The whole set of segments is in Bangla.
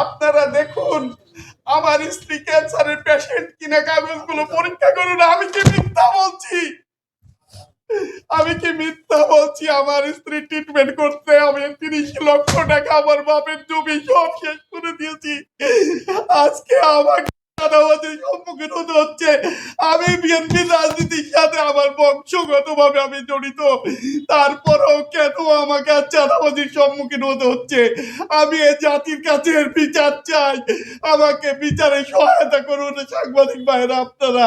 আপনারা দেখুন, আমার স্ত্রী ক্যান্সারের পেশেন্ট কিনা কাগজগুলো পরীক্ষা করুন, আমি কি মিথ্যা বলছি? আমি কি মিথ্যা বলছি? আমার স্ত্রী ট্রিটমেন্ট করতে আমি তিরিশ লক্ষ টাকা আমার বাপের জমি সব শেষ করে দিয়েছি। আজকে আমাকে চাঁদাবাজির সম্মুখীন হতে হচ্ছে। আমি বিএনপি রাজনীতির সাথে আমার বংশগত ভাবে আমি জড়িত। তারপরেও কেন আমাকে আজ চাঁদাবাজির সম্মুখীন হতে হচ্ছে? আমি এই জাতির কাছে বিচার চাই। আমাকে বিচারে সহায়তা করুন সাংবাদিক ভাইরা আপনারা।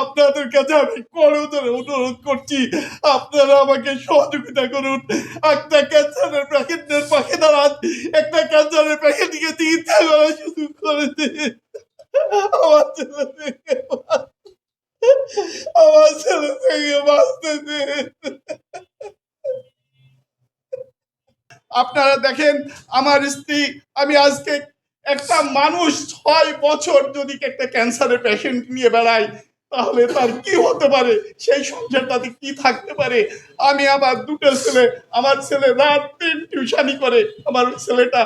আপনাদের কাছে আমি করজোরে অনুরোধ করছি। আপনারা আমাকে সহযোগিতা করুন। একটা ক্যান্সারের প্যাকেটের পাশে দাঁড়ান। একটা ক্যান্সারের প্যাকেটকে চিকিৎসা করার সুযোগ করে আমার ছেলে থেকে ছেলে বাঁচতে দিন আপনারা দেখেন, আমার স্ত্রী, আমি আজকে একটা মানুষ ছয় বছর যদি একটা ক্যান্সারের পেশেন্ট নিয়ে বেড়াই তাহলে তার কি হতে পারে? সেই সংসারটাতে কি থাকতে পারে? আমি আমার দুটো ছেলে, আমার ছেলে রাত দিন টিউশনি করে, আমার ছেলেটা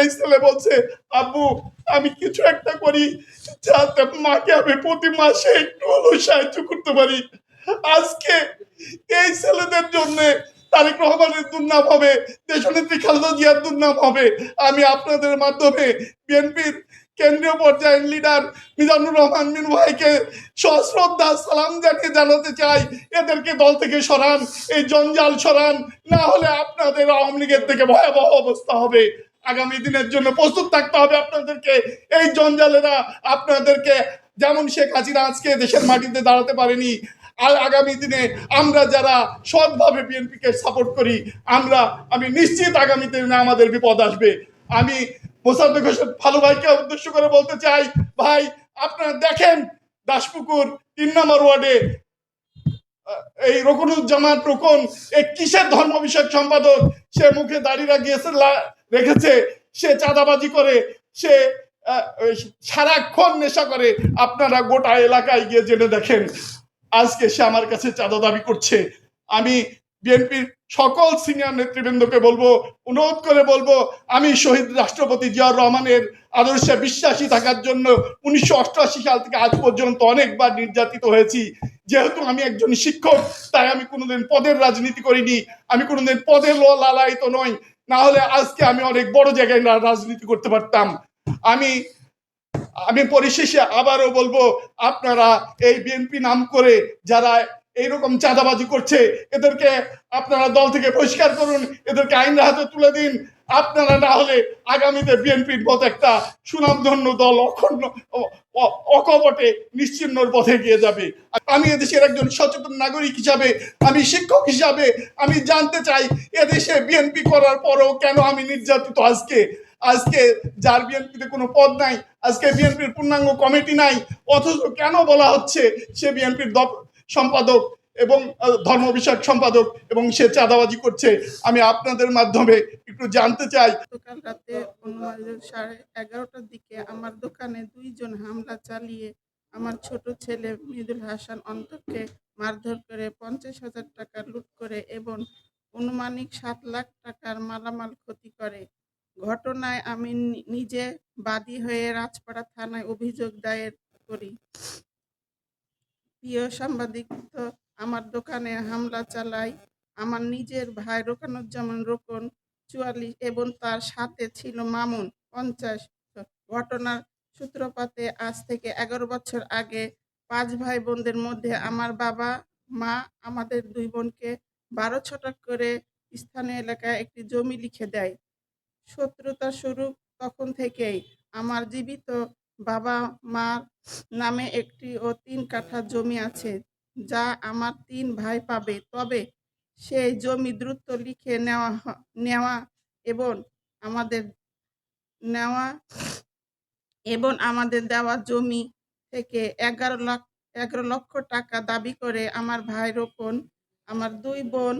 এই ছেলে বলছে, আব্বু, আমি কিছু একটা করি যাতে মাকে আমি প্রতি মাসে একটু হলেও সাহায্য করতে পারি। আজকে এই ছেলেদের জন্য তারেক রহমানের দুর্নাম হবে, দেশনেত্রী খালেদা জিয়ার দুর্নাম হবে। আমি আপনাদের মাধ্যমে বিএনপির কেন্দ্রীয় পর্যায়ের লিডার মিজানুর রহমান মিনু ভাইকে সশ্রদ্ধা, সালাম জানিয়ে জানাতে চাই, এদেরকে দল থেকে সরান, এই জঞ্জাল সরান, না হলে আপনাদের আওয়ামী লীগের থেকে ভয়াবহ অবস্থা হবে। আগামী দিনের জন্য প্রস্তুত থাকতে হবে আপনাদেরকে। এই জঞ্জালেরা আপনাদেরকে, যেমন শেখ হাসিনা আজকে দেশের মাটিতে দাঁড়াতে পারেনি, আর আগামী দিনে আমরা যারা সৎভাবে বিএনপিকে সাপোর্ট করি, আমরা, আমি নিশ্চিত আগামী দিনে আমাদের বিপদ আসবে। আমি মোসাদ্দেক হোসেন ভালো ভাইকে উদ্দেশ্য করে বলতে চাই, ভাই, আপনারা দেখেন দাসপুকুর তিন নম্বর ওয়ার্ডে এই রকুনুজ্জামান রুকন এই কিসের ধর্ম বিষয়ক সম্পাদক? সে মুখে দাড়ি রাখিয়েছে রেখেছে, সে চাঁদাবাজি করে, সে সারাক্ষণ নেশা করে। আপনারা গোটা এলাকায় গিয়ে জেনে দেখেন, আজকে সে আমার কাছে চাঁদা দাবি করছে। আমি বিএনপির সকল সিনিয়র নেতৃবৃন্দকে বলব, অনুরোধ করে বলব, আমি শহীদ রাষ্ট্রপতি জিয়াউর রহমানের আদর্শে বিশ্বাসী থাকার জন্য উনিশশো অষ্টআশি সাল থেকে আজ পর্যন্ত অনেকবার নির্যাতিত হয়েছি। যেহেতু আমি একজন শিক্ষক, তাই আমি কোনোদিন পদের রাজনীতি করিনি, আমি কোনোদিন পদের লালায়িত নই, না হলে আজকে আমি অনেক বড় জায়গায় রাজনীতি করতে পারতাম। আমি আমি পরিশেষে আবারও বলব, আপনারা এই বিএনপি নাম করে যারা এইরকম চাঁদাবাজি করছে, এদেরকে আপনারা দল থেকে বহিষ্কার করুন, এদেরকে আইনের হাতে তুলে দিন। আপনারা না হলে আগামীতে বিএনপির মতো একটা সুনামধন্য দল অখণ্ড অকপটে নিশ্চিহ্নর পথে গিয়ে যাবে। আমি এদেশের একজন সচেতন নাগরিক হিসাবে, আমি শিক্ষক হিসাবে, আমি জানতে চাই, এদেশে বিএনপি করার পরও কেন আমি নির্যাতিত আজকে? আজকে যার বিএনপিতে কোনো পদ নাই, আজকে বিএনপির পূর্ণাঙ্গ কমিটি নাই, অথচ কেন বলা হচ্ছে সে বিএনপির সম্পাদক এবং ধর্ম বিষয়ক সম্পাদক এবং সে চাঁদাবাজি করছে। আমি আপনাদের মাধ্যমে একটু জানতে চাই। গতকাল রাতে সাড়ে এগারোটার দিকে আমার দোকানে দুইজন হামলা চালিয়ে আমার ছোট ছেলে মৃদুল হাসান অন্তরকে মারধর করে পঞ্চাশ হাজার টাকা লুট করে এবং অনুমানিক সাত লাখ টাকার মালামাল ক্ষতি করে। ঘটনায় আমি নিজে বাদী হয়ে রাজপাড়া থানায় অভিযোগ দায়ের করি। প্রিয় সাংবাদিক, তো আমার দোকানে হামলা চালায়, আমার নিজের ভাই রোকানুজ্জামান রোকন চুয়াল্লিশ এবং তার সাথে ছিল মামুন পঞ্চাশ ঘটনার সূত্রপাতে আজ থেকে এগারো বছর আগে পাঁচ ভাই বোনদের মধ্যে আমার বাবা, মা, আমাদের দুই বোনকে বারো ছটাক করে স্থানীয় এলাকায় একটি জমি লিখে দেয়। শত্রুতা শুরু তখন থেকেই আমার জীবিত বাবা মার নামে একটি ও তিন কাঠা জমি আছে, যা আমার তিন ভাই পাবে। তবে সেই জমি দ্রুত লিখে নেওয়া নেওয়া এবং আমাদের নেওয়া এবং আমাদের দেওয়া জমি থেকে এগারো লাখ, এগারো লক্ষ টাকা দাবি করে আমার ভাই রোপণ আমার দুই বোন,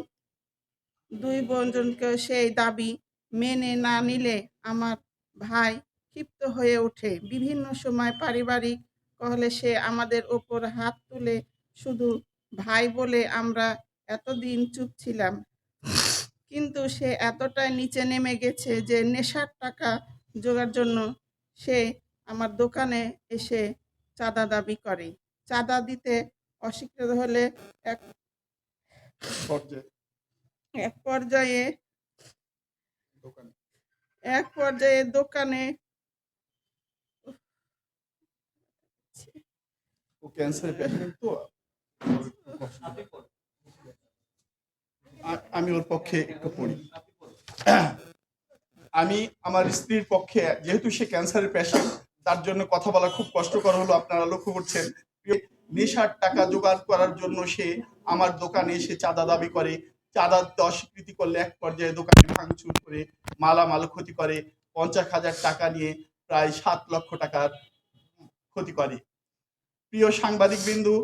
দুই বোনজনকে সেই দাবি মেনে না নিলে আমার ভাই ক্ষিপ্ত হয়ে ওঠে। বিভিন্ন সময় পারিবারিক কহলে সে আমাদের ওপর হাত তুলে শুধু ভাই বলে আমরা এতদিন চুপ ছিলাম। কিন্তু সে এতটাই নিচে নেমে গেছে যে নেশার টাকা জোগাড় জন্য সে আমার দোকানে এসে চাঁদা দাবি করে। চাঁদা দিতে অস্বীকৃত হলে এক পর্যায়ে। এক পর্যায়ে এক পর্যায়ে দোকানে ও ক্যান্সারের পেশেন্ট তো। আমি ওর পক্ষে একটু পড়ি। আমি আমার স্ত্রীর পক্ষে, যেহেতু সে ক্যান্সারের পেশেন্ট তার জন্য কথা বলা খুব কষ্টকর হলো, আপনারা লক্ষ্য করছেন। নেশার টাকা জোগাড় করার জন্য সে আমার দোকানে এসে চাঁদা দাবি করে। চাঁদা অস্বীকৃতি করলে এক পর্যায়ে দোকানে ভাঙচুর করে, মালামাল ক্ষতি করে, পঞ্চাশ হাজার টাকা নিয়ে প্রায় সাত লক্ষ টাকার ক্ষতি করে। প্রিয় সাংবাদিক বিন্দু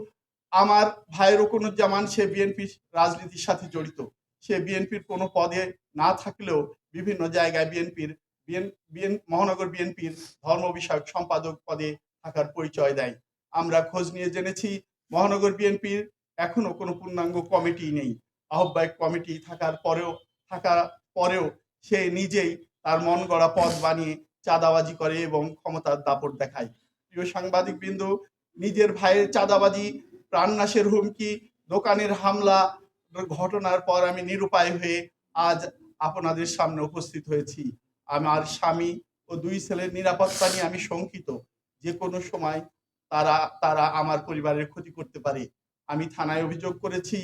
আমার ভাই রকুনুজ্জামান, সে বিএনপি রাজনীতির সাথে জড়িত। সে বিএনপির কোনো পদে না থাকলেও বিভিন্ন জায়গায় বিএনপির বিএন মহানগর বিএনপির ধর্ম বিষয়ক সম্পাদক পদে থাকার পরিচয় দেয়। আমরা খোঁজ নিয়ে জেনেছি, মহানগর বিএনপির এখনও কোনো পূর্ণাঙ্গ কমিটি নেই। আহ্বায়ক কমিটি থাকার পরেও থাকার পরেও সে নিজেই তার মন গড়া পদ বানিয়ে চাঁদাবাজি করে এবং ক্ষমতার দাপট দেখায়। প্রিয় সাংবাদিক বিন্দু নিজের ভাইয়ের চাঁদাবাজি, প্রাণনাশের হুমকি, দোকানের হামলা, ঘটনার পর আমি নিরুপায় হয়ে আজ আপনাদের সামনে উপস্থিত হয়েছি। আমার স্বামী ও দুই ছেলের নিরাপত্তা নিয়ে আমি শঙ্কিত। যে কোনো সময় তারা তারা আমার পরিবারের ক্ষতি করতে পারে। আমি থানায় অভিযোগ করেছি।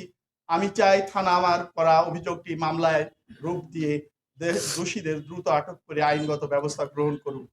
আমি চাই থানা আমার করা অভিযোগটি মামলায় রূপ দিয়ে দোষীদের দ্রুত আটক করে আইনগত ব্যবস্থা গ্রহণ করুক।